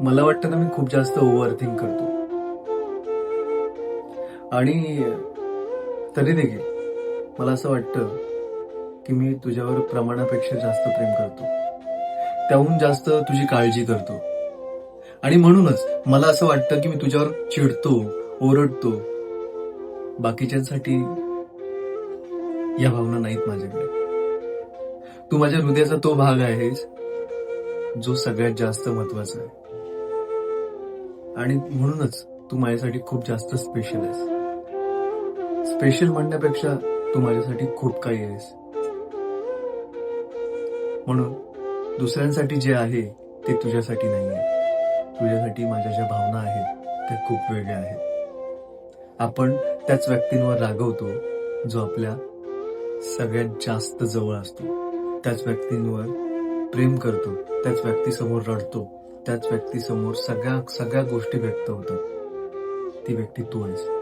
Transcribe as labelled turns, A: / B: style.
A: मला वाटतं ना मी खूप जास्त ओव्हर थिंक करतो. आणि तरी देखील मला असं वाटतं की मी तुझ्यावर प्रमाणापेक्षा जास्त प्रेम करतो. त्याहून जास्त तुझी काळजी करतो. आणि म्हणूनच मला असं वाटतं की मी तुझ्यावर चिडतो ओरडतो. बाकीच्यांसाठी या भावना नाहीत माझ्याकडे. तू माझ्या हृदयाचा तो भाग आहेस जो सगळ्यात जास्त महत्त्वाचा आहे. आणि म्हणूनच तू माझ्यासाठी खूप जास्त स्पेशल आहेस. स्पेशल म्हणण्यापेक्षा तू माझ्यासाठी खूप काही आहेस. म्हणून दुसऱ्यांसाठी जे आहे ते तुझ्यासाठी नाही आहे. तुझ्यासाठी माझ्या ज्या भावना आहेत त्या खूप वेगळ्या आहेत. आपण त्याच व्यक्तींवर रागवतो जो आपल्या सगळ्यात जास्त जवळ असतो. त्याच व्यक्तींवर प्रेम करतो त्याच व्यक्तीसमोर रडतो. त्याच व्यक्तीसमोर सगळ्या सगळ्या गोष्टी व्यक्त होतात. ती व्यक्ती तू आहेस.